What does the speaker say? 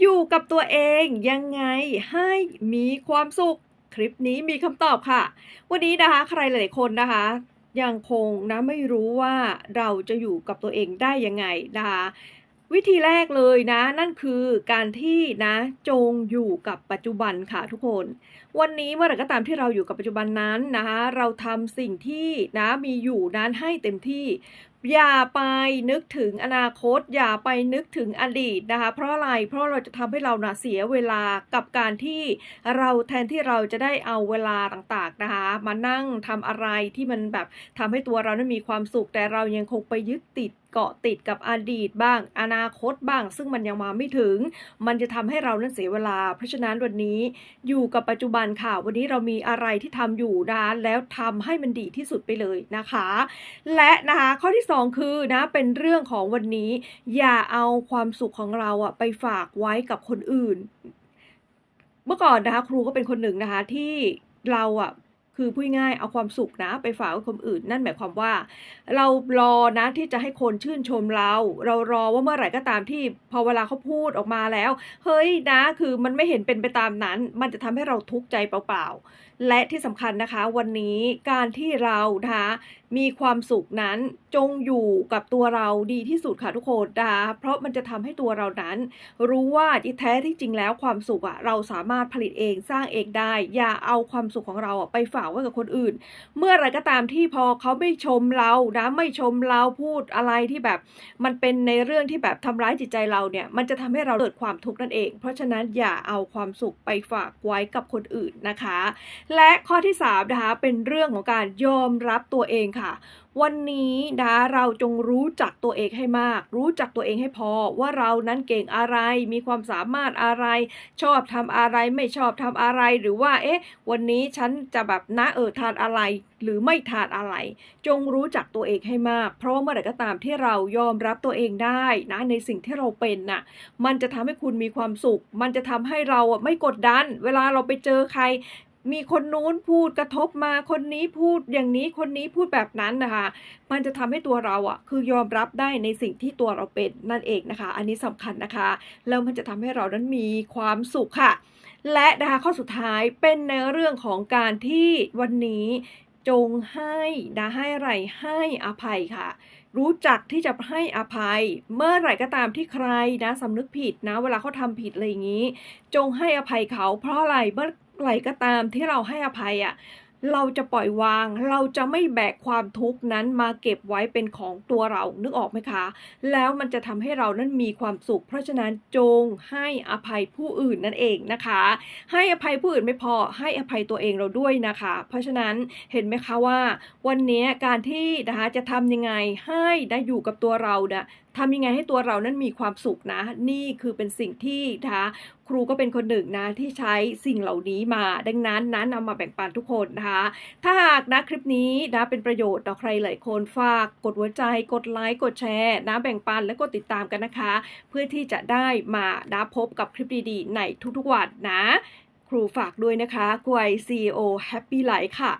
อยู่กับตัวเองยังไงให้มีความสุข คลิปนี้มีคำตอบค่ะ วันนี้นะคะ ใครหลายๆคนนะคะ ยังคงนะไม่รู้ว่าเราจะอยู่กับตัวเองได้ยังไงนะคะวิธีแรกเลยนะ นั่นคือการที่นะจงอยู่กับปัจจุบันค่ะทุกคน วันนี้เมื่อไหร่ก็ตามที่เราอยู่กับปัจจุบันนั้นนะคะ เราทำสิ่งที่นะมีอยู่นั้นให้เต็มที่ อย่าไปนึกถึงอนาคต อย่าไปนึกถึงอดีตนะคะ เพราะอะไรเพราะเราจะทำให้เรานะเสียเวลากับการที่เราแทนที่เราจะได้เอาเวลาต่างๆนะคะ มานั่งทำอะไรที่มันแบบทำให้ตัวเรานั้นมีความสุข แต่เรายังคงไปยึดติดเกาะติดกับอดีตบ้าง อนาคตบ้าง ซึ่งมันยังมาไม่ถึง มันจะทำให้เรานั้นเสียเวลา เพราะฉะนั้นวันนี้อยู่กับปัจจุบันค่ะ วันนี้เรามีอะไรที่ทำอยู่นะคะแล้วทำให้มันดีที่สุดไปเลยนะคะ และนะคะข้อที่ 2 คือนะเป็นเรื่องของวันนี้ อย่าเอาความสุขของเราอะไปฝากไว้กับคนอื่น เมื่อก่อนนะคะครูก็เป็นคนหนึ่งนะคะที่เราอะ คือพูดง่ายเอาความสุขนะ ไปฝากไว้คนอื่น นั่นหมายความว่า เรารอนะที่จะให้คนชื่นชมเรา เรารอว่าเมื่อไหร่ก็ตามที่พอเวลาเขาพูดออกมาแล้ว เฮ้ยนะ คือมันไม่เห็นเป็นไปตามนั้น มันจะทำให้เราทุกข์ใจเปล่าๆ และที่สำคัญนะคะ วันนี้การที่เรานะคะมีความสุขนั้นจงอยู่กับตัวเราดีที่สุดค่ะทุกคนนะคะเพราะมันจะทำให้ตัวเรานั้น รู้ว่าที่แท้ที่จริงแล้วความสุขอะเราสามารถผลิตเองสร้างเองได้ อย่าเอาความสุขของเราอะไปฝากไว้กับคนอื่น เมื่อไรก็ตามที่พอเขาไม่ชมเรานะไม่ชมเราพูดอะไรที่แบบ มันเป็นในเรื่องที่แบบทำร้ายจิตใจเราเนี่ย มันจะทำให้เราเกิดความทุกข์นั่นเอง เพราะฉะนั้นอย่าเอาความสุขไปฝากไว้กับคนอื่นนะคะ และข้อที่3นะคะเป็นเรื่องของการยอมรับตัวเองค่ะวันนี้นะเราจงรู้จักตัวเองให้มาก รู้จักตัวเองให้พอว่าเรานั้นเก่งอะไรมีความสามารถอะไร ชอบทำอะไรไม่ชอบทำอะไรหรือว่า เอ๊ะ วันนี้ฉันจะแบบนะเออทานอะไร หรือไม่ทานอะไร จงรู้จักตัวเองให้มาก เพราะว่าเมื่อไหร่ก็ตามที่เรายอมรับตัวเองได้นะในสิ่งที่เราเป็นน่ะมันจะทำให้คุณมีความสุข มันจะทำให้เราไม่กดดัน เวลาเราไปเจอใคร มีคนนู้นพูดกระทบมาคนนี้พูดอย่างนี้คนนี้พูดแบบนั้นนะคะ มันจะทำให้ตัวเราอะ คือยอมรับได้ในสิ่งที่ตัวเราเป็นนั่นเองนะคะ อันนี้สำคัญนะคะแล้วมันจะทำให้เรานั้นมีความสุขค่ะ และนะคะข้อสุดท้ายเป็นในเรื่องของการที่วันนี้จงให้นะให้ไรให้อภัยค่ะ รู้จักที่จะให้อภัย เมื่อไหร่ก็ตามที่ใครนะสำนึกผิดนะ เวลาเขาทำผิดอะไรอย่างนี้ จงให้อภัยเขาเพราะอะไรเมื่อ ไหร่ก็ตามที่เราให้อภัยอะเราจะปล่อยวาง เราจะไม่แบกความทุกข์นั้นมาเก็บไว้เป็นของตัวเรา นึกออกไหมคะ แล้วมันจะทำให้เรานั้นมีความสุข เพราะฉะนั้นจงให้อภัยผู้อื่นนั่นเองนะคะ ให้อภัยผู้อื่นไม่พอ ให้อภัยตัวเองเราด้วยนะคะ เพราะฉะนั้นเห็นไหมคะว่า วันนี้การที่นะคะจะทำยังไงให้ได้อยู่กับตัวเราเนี่ย ทำยังไงให้ตัวเรานั้นมีความสุขนะ นี่คือเป็นสิ่งที่นะคะครูก็เป็นคนหนึ่งนะที่ใช้สิ่งเหล่านี้มา ดังนั้นนะนำมาแบ่งปันทุกคนนะคะถ้าหากนะคลิปนี้นะเป็นประโยชน์ต่อใครหลายคนฝากกดหัวใจ กดไลค์กดแชร์นะแบ่งปันและกดติดตามกันนะคะ เพื่อที่จะได้มานะพบกับคลิปดีๆ ในทุกๆวันนะ ครูฝากด้วยนะคะกวย CEO Happy Life ค่ะ